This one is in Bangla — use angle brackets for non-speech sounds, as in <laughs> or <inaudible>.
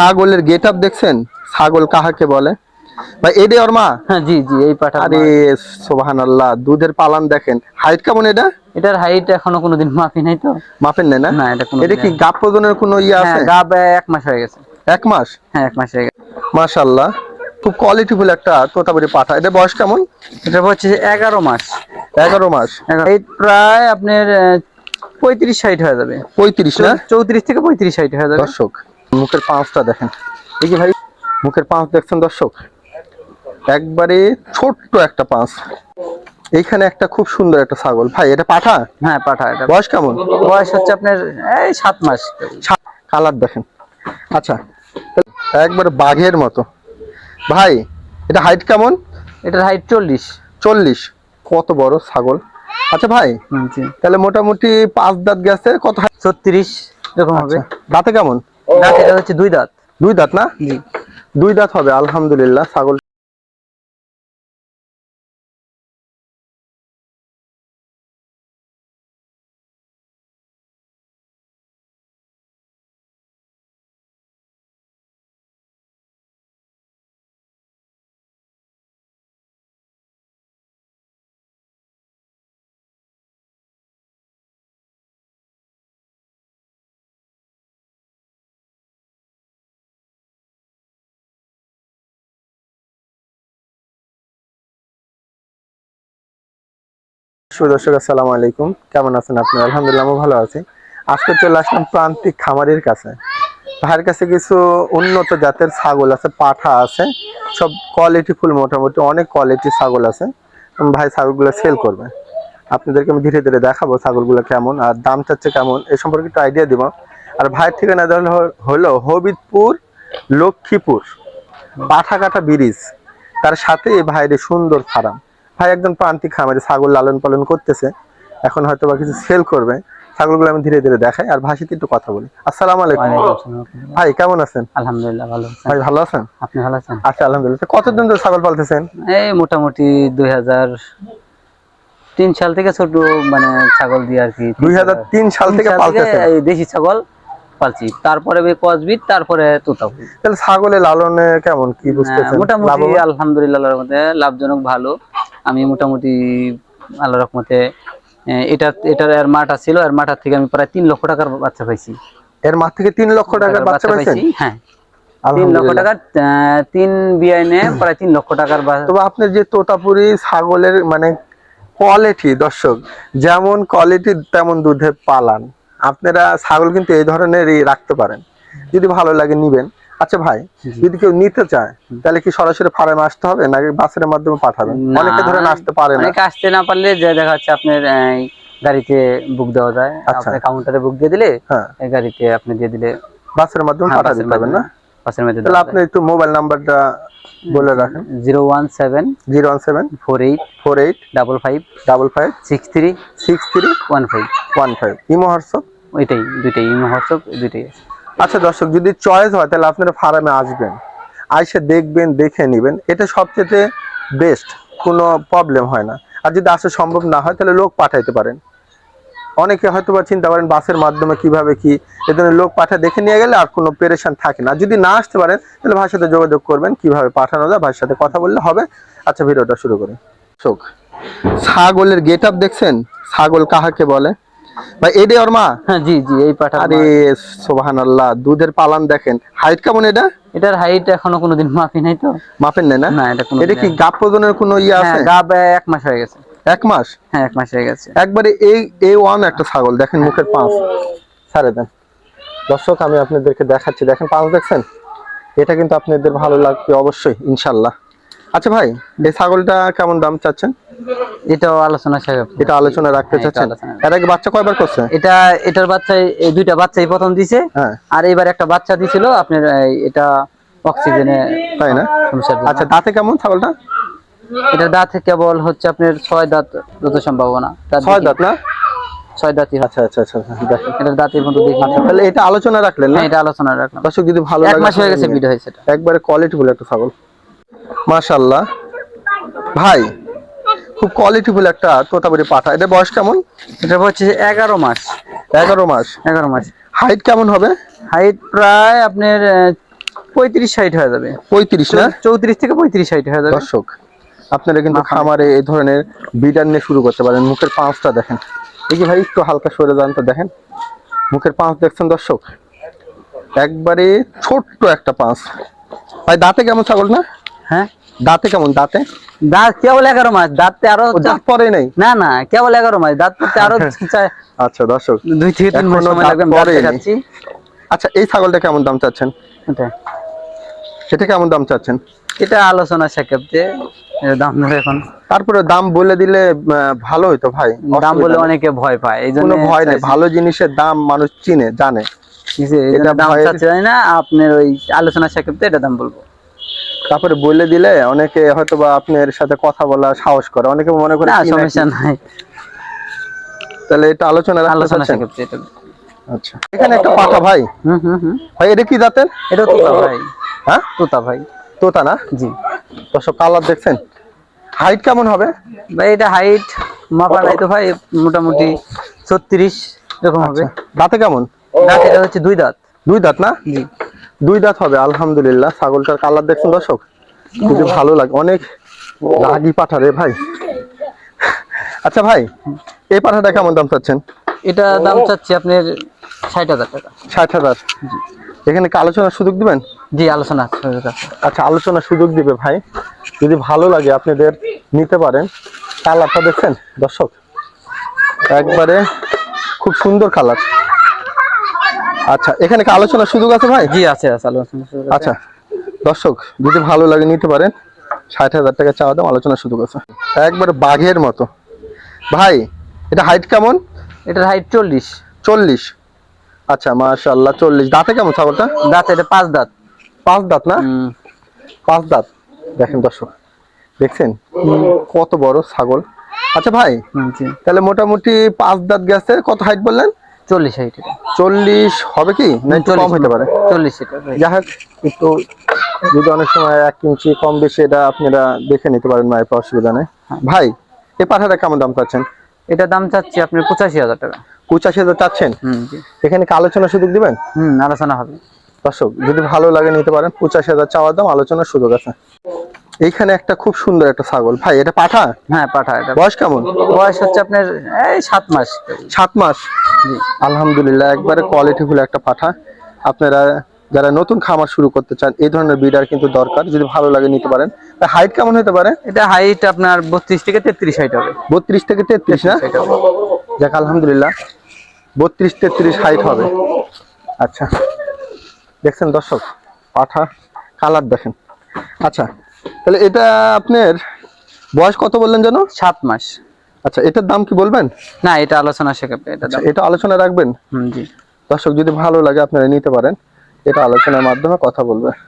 ছাগলের গেট আপ দেখছেন? ছাগল কাহাকে বলে? ভাই এডে ওর মা? হ্যাঁ জি জি এই পাঠা আরে দুধের পালান দেখেন। হাইট কেমন এটা? এটার হাইট এখনও কোনোদিন মাপি নাই তো। মাপেন নেই না? না, এটা কোনো এটা কি প্রজনের কোনো ইয়ে হ্যাঁ আছে? গাব এক মাস হয়ে গেছে। এক মাস? হ্যাঁ এক মাস হয়ে গেছে। মাশাল্লাহ খুব কোয়ালিটিফুল একটা তোতাপুরি পাঠা। এটা বয়স কেমন? এটা হচ্ছে এগারো মাস। এগারো মাস। এই প্রায় আপনার পঁয়ত্রিশ ষাট হয়ে যাবে। পঁয়ত্রিশ না? চৌত্রিশ থেকে পঁয়ত্রিশ ষাট হয়ে যাবে। দর্শক মুখের পাঁচটা দেখেন। এই যে ভাই মুখের পাঁচ দেখছেন দর্শক? একবারে ছোট্ট একটা পাঁচ। এইখানে একটা খুব সুন্দর একটা ছাগল। ভাই এটা পাঠা? হ্যাঁ পাঠা এটা। বয়স কেমন? বয়স হচ্ছে আপনার এই সাত মাস। কালার দেখেন। আচ্ছা একবারে বাঘের মতো। ভাই এটা হাইট কেমন? এটার হাইট চল্লিশ। চল্লিশ। কত বড় ছাগল? আচ্ছা ভাই তাহলে মোটামুটি পাঁচ দাঁত গেছে কত? ছত্রিশ এরকম হবে। আচ্ছা, দাঁতে কেমন? দাঁত এটা হচ্ছে দুই দাঁত। দুই দাঁত না? জি। দুই দাঁত হবে আলহামদুলিল্লাহ ছাগল সুদর্শক আসসালামু আলাইকুম। কেমন আছেন আপনি? আলহামদুলিল্লাহ আমি ভালো আছি। আজকে চলে আসলাম প্রান্তিক খামারের কাছে। ভাইয়ের কাছে কিছু উন্নত জাতের ছাগল আছে, পাঠা আছে। সব কোয়ালিটি ফুল মোটামুটি, অনেক কোয়ালিটি ছাগল আছে। ভাই ছাগলগুলো সেল করবে। আপনাদেরকে আমি ধীরে ধীরে দেখাবো ছাগলগুলো কেমন আর দাম চাচ্ছে কেমন, এ সম্পর্কে একটু আইডিয়া দিব। আর ভাইয়ের ঠিকানা হলো- হবিদপুর লক্ষ্মীপুর, পাঠাকাটা ব্রিজ। তার সাথে ভাইয়ের সুন্দর ফার্ম। ভাই একদম প্রান্তিক খামারে ছাগল লালন পালন করতেছে এখন হয়তো বা কিছু সেল করবে। ছাগলগুলো আমি ধীরে ধীরে দেখাই আর সাথে একটু কথা বলি। আসসালামু আলাইকুম। ভাই কেমন আছেন? আলহামদুলিল্লাহ ভালো ভাই ভালো আছেন? আপনি ভালো আছেন? আচ্ছা আলহামদুলিল্লাহ। কতদিন ধরে ছাগল পালতেছেন? এই মোটামুটি দুই হাজার তিন সাল থেকে ছোট মানে ছাগল দিয়ে আর কি। দুই হাজার তিন সাল থেকে পালতেছেন? এই দেশি ছাগল পালছি। তারপরে কসবিট তারপরে তোতাপুরি তাহলে ছাগলের লালনে কেমন? কি বুঝতেছেন? মোটামুটি? আলহামদুলিল্লাহ মধ্যে লাভজনক ভালো। আমি মোটামুটি আল্লাহ রকমতে এটা এটার এর মাটা ছিল এর মাটার থেকে আমি প্রায় তিন লক্ষ টাকার বাচ্চা পাইছি। এর মাঠ থেকে তিন লক্ষ টাকার বাচ্চা পাইছেন? হ্যাঁ। তিন লক্ষ টাকার আহ, তিন বিআইনে প্রায় তিন লক্ষ টাকার বা- তবে আপনার যে তোতাপুরি ছাগলের মানে কোয়ালিটি দর্শক যেমন কোয়ালিটি তেমন দুধে পালান। আপনারা ছাগল কিন্তু এই ধরনেরই রাখতে পারেন। যদি ভালো লাগে নিবেন। আচ্ছা ভাই যদি কেউ নিতে চায় তাহলে কি সরাসরি ফার্মে আসতে হবে নাকি বাসের মাধ্যমে পাঠাবেন? অনেকে ধরেন আসতে পারে না। অনেকে আসতে না পারলে যে দেখা যাচ্ছে আপনার গাড়িতে বুক দেওয়া যায়। আচ্ছা। আপনি কাউন্টারে বুক দিয়ে দিলে হ্যাঁ। এই গাড়িতে আপনি দিয়ে দিলে বাসের মাধ্যমে হ্যাঁ, পাঠা দিতে হবে না? মাধ্যমে- বাসের মধ্যে তাহলে আপনি একটু মোবাইল নাম্বারটা বলে রাখেন। Zero one seven zero one seven four eight four eight double five double five six three six three one five. One five. Imo WhatsApp? ওইটাই দুইটাই ইমো হোয়াটসঅ্যাপ দুইটাই আছে। আচ্ছা দর্শক, যদি চয়েস হয়, তাহলে আপনারা ফার্মে আসবেন। আইসে দেখবেন, দেখে নেবেন। এটা সবচেয়ে বেস্ট কোনো প্রবলেম হয় না। আর যদি আসা সম্ভব না হয়, তাহলে লোক পাঠাইতে পারেন। অনেকে হয়তো বা চিন্তা করেন, বাসের মাধ্যমে কীভাবে কি, এ ধরনের লোক পাঠা দেখে নিয়ে গেলে আর কোনো পেরেশান থাকে না। যদি না আসতে পারেন, তাহলে ভাইয়ের সাথে যোগাযোগ করবেন, কীভাবে পাঠানো যায়, ভাইয়ের সাথে কথা বললে হবে। আচ্ছা ভিডিওটা শুরু করি। শোক ছাগলের গেট আপ দেখছেন? ছাগল কাহাকে বলে? ভাই এডে ওর মা? হ্যাঁ জি জি এই পাঠা আরে দুধের পালান দেখেন। হাইট কেমন এটা? এটার হাইট এখনও কোনোদিন মাপি নাই তো। মাপেন নেই না? না এটা কোনো এটা কি প্রজনের কোনো ইয়ে আছে? হ্যাঁ গাব এক মাস হয়ে গেছে। এক মাস? হ্যাঁ এক মাস হয়ে গেছে। একবারে এই এ ওয়ান একটা ছাগল দেখেন মুখের পাঁচ। ছাড়ে দেন। দর্শক আমি আপনাদেরকে দেখাচ্ছি। দেখেন পাঁচ দেখছেন? এটা কিন্তু আপনাদের ভালো লাগবে অবশ্যই ইনশাল্লাহ। আচ্ছা ভাই এই ছাগলটা কেমন দাম চাচ্ছেন? এটাও আলোচনা এটা আলোচনা রাখতে হ্যাঁ, এটা চাচ্ছেন? এর আগে বাচ্চা কয়বার করছে? এটা এটার বাচ্চা এই দুইটা বাচ্চাই প্রথম দিছে। হ্যাঁ। আর এবার একটা বাচ্চা দিছিল আপনার এটা অক্সিজেনে তাই না? আচ্ছা দাঁতে কেমন ছাগলটা? এটা দাঁত কেবল হচ্ছে আপনার ছয় দাঁত যত সম্ভাবনা ছয় দাঁত না? ছয় দাঁতই আচ্ছা আচ্ছা আচ্ছা আচ্ছা, দাঁতের মতো দেখি। তাহলে এটা আলোচনা রাখলেন না? হ্যাঁ এটা আলোচনা রাখলাম। দর্শক যদি ভালো এক মাস হয়ে গেছে ভিডিও হয়েছে এটা। একবারে কোয়ালিটি একটা ছাগল। ভাই খুব কোয়ালিটি ফুল একটা তোতাপুরি পাঠা। এটা বয়স কেমন? এটা হচ্ছে এগারো মাস। এগারো মাস। এগারো মাস। হাইট কেমন হবে? হাইট প্রায় আপনার পঁয়ত্রিশ ষাট হয়ে যাবে। পঁয়ত্রিশ না? চৌত্রিশ থেকে পঁয়ত্রিশ ষাট হয়ে যাবে। দর্শক আপনারা কিন্তু খামারে এই ধরনের বিডার নিয়ে শুরু করতে পারেন। মুখের পাঁচটা দেখেন। এই যে ভাই একটু হালকা সরে যান তো দেখেন। মুখের পাঁচ দেখছেন দর্শক? একবারে ছোট্ট একটা পাঁচ। ভাই দাঁতে কেমন ছাগল না? হ্যাঁ? দাঁতে কেমন দাঁতে? দাঁত কেবল এগারো মাস দাঁততে আরও দাঁত পরে নেই? না না কেবল এগারো মাস দাঁত পড়তে আরও <laughs> আচ্ছা দর্শক দুই থেকে তিন মাস সময় লাগবে দাঁত দেখাচ্ছি আচ্ছা এই ছাগলটা কেমন দাম চাচ্ছেন? এটা। সেটা কেমন দাম চাচ্ছেন? এটা আলোচনা সাক্ষেপে দাম এখন। তারপরে দাম বলে দিলে ভালো হইতো ভাই দাম বলে অনেকে ভয় পায় এই জন্য ভয় নেই ভালো জিনিসের দাম মানুষ চিনে জানে। এটা দাম চাচ্ছে না আপনার ওই আলোচনা সাক্ষেপে এটা দাম বলব। তারপরে বলে দিলে অনেকে হয়তো বা আপনার সাথে কথা বলা সাহস করে অনেকে মনে করে। সমস্যা নাই। তাহলে এটা আলোচনা আলোচনা? সাক্ষেপে এটা আচ্ছা। এখানে একটা পাঠা ভাই। হুম হুম ভাই এটা কি জাতের? এটা তোতা ভাই। হ্যাঁ? তোতা ভাই। তোতা না? জি। দর্শক কালার দেখছেন? হাইট কেমন হবে? ভাই এটা হাইট মাপা নাই তো ভাই মোটামুটি ছত্রিশ এরকম হবে। দাঁতে কেমন? দাঁত এটা হচ্ছে দুই দাঁত। দুই দাঁত না? জি। দুই দাঁত হবে আলহামদুলিল্লাহ। ছাগলটার কালার দেখছেন দর্শক? যদি ভালো লাগে। অনেক রাগি পাঠা রে ভাই। আচ্ছা ভাই এই পাঠাটা কেমন দাম চাচ্ছেন? এটা দাম চাচ্ছি আপনার ষাট হাজার টাকা। ষাট হাজার? এখানে কি আলোচনার সুযোগ দিবেন? জি আলোচনা আচ্ছা আলোচনার সুযোগ দিবে ভাই। যদি ভালো লাগে আপনাদের নিতে পারেন। কালারটা দেখছেন দর্শক? একবারে খুব সুন্দর কালার। আচ্ছা এখানে কি আলোচনা সুযোগ আছে ভাই? জি আছে আলোচনা আচ্ছা দর্শক যদি ভালো লাগে নিতে পারেন ষাট হাজার টাকা চাওয়া দাম আলোচনা সুযোগ আছে। একবার বাঘের মতো। ভাই এটা হাইট কেমন? এটার হাইট চল্লিশ। চল্লিশ। আচ্ছা মাশাল্লাহ চল্লিশ। দাঁতে কেমন ছাগলটা? দাঁত এটা পাঁচ দাঁত। পাঁচ দাঁত না? পাঁচ দাঁত। দেখেন দর্শক দেখছেন? কত বড় ছাগল। আচ্ছা ভাই জি। তাহলে মোটামুটি পাঁচ দাঁত গেছে। কত হাইট বললেন? চল্লিশ হাইট চল্লিশ হবে কি? না একটু কম হতে পারে? চল্লিশ যাই হোক একটু যদি অনেক সময় এক ইঞ্চি কম বেশি এটা আপনারা দেখে নিতে পারেন মায়ের অসুবিধা নেই। ভাই এই পাঠাটা কেমন দাম চাচ্ছেন? এটা দাম চাচ্ছি আপনি পঁচাশি হাজার টাকা। পঁচাশি হাজার চাচ্ছেন? এখানে কি আলোচনার সুযোগ দিবেন? হুম আলোচনা হবে। দর্শক যদি ভালো লাগে নিতে পারেন পঁচাশি হাজার চাওয়ার দাম আলোচনার সুযোগ আছে। এইখানে একটা খুব সুন্দর একটা ছাগল। ভাই এটা পাঠা? হ্যাঁ পাঠা এটা। বয়স কেমন? বয়স হচ্ছে আপনার এই সাত মাস। সাত মাস? আলহামদুলিল্লাহ একবারে কোয়ালিটি ফুল একটা পাঠা। আপনারা যারা নতুন খামার শুরু করতে চান এই ধরনের বিডার কিন্তু দরকার। যদি ভালো লাগে নিতে পারেন। হাইট কেমন হতে পারে? এটা হাইট আপনার বত্রিশ থেকে তেত্রিশ হাইট হবে। বত্রিশ থেকে তেত্রিশ না। যাক আলহামদুলিল্লাহ। বত্রিশ তেত্রিশ হাইট হবে। আচ্ছা। দেখছেন দর্শক? পাঠা কালার দেখেন। আচ্ছা তাহলে এটা আপনার বয়স কত বললেন যেন? সাত মাস। আচ্ছা এটার দাম কি বলবেন? না এটা আলোচনা শেখাবে এটা এটা আলোচনা রাখবেন? হুম জি। দর্শক যদি ভালো লাগে আপনারা নিতে পারেন। এটা আলোচনার মাধ্যমে কথা বলবে।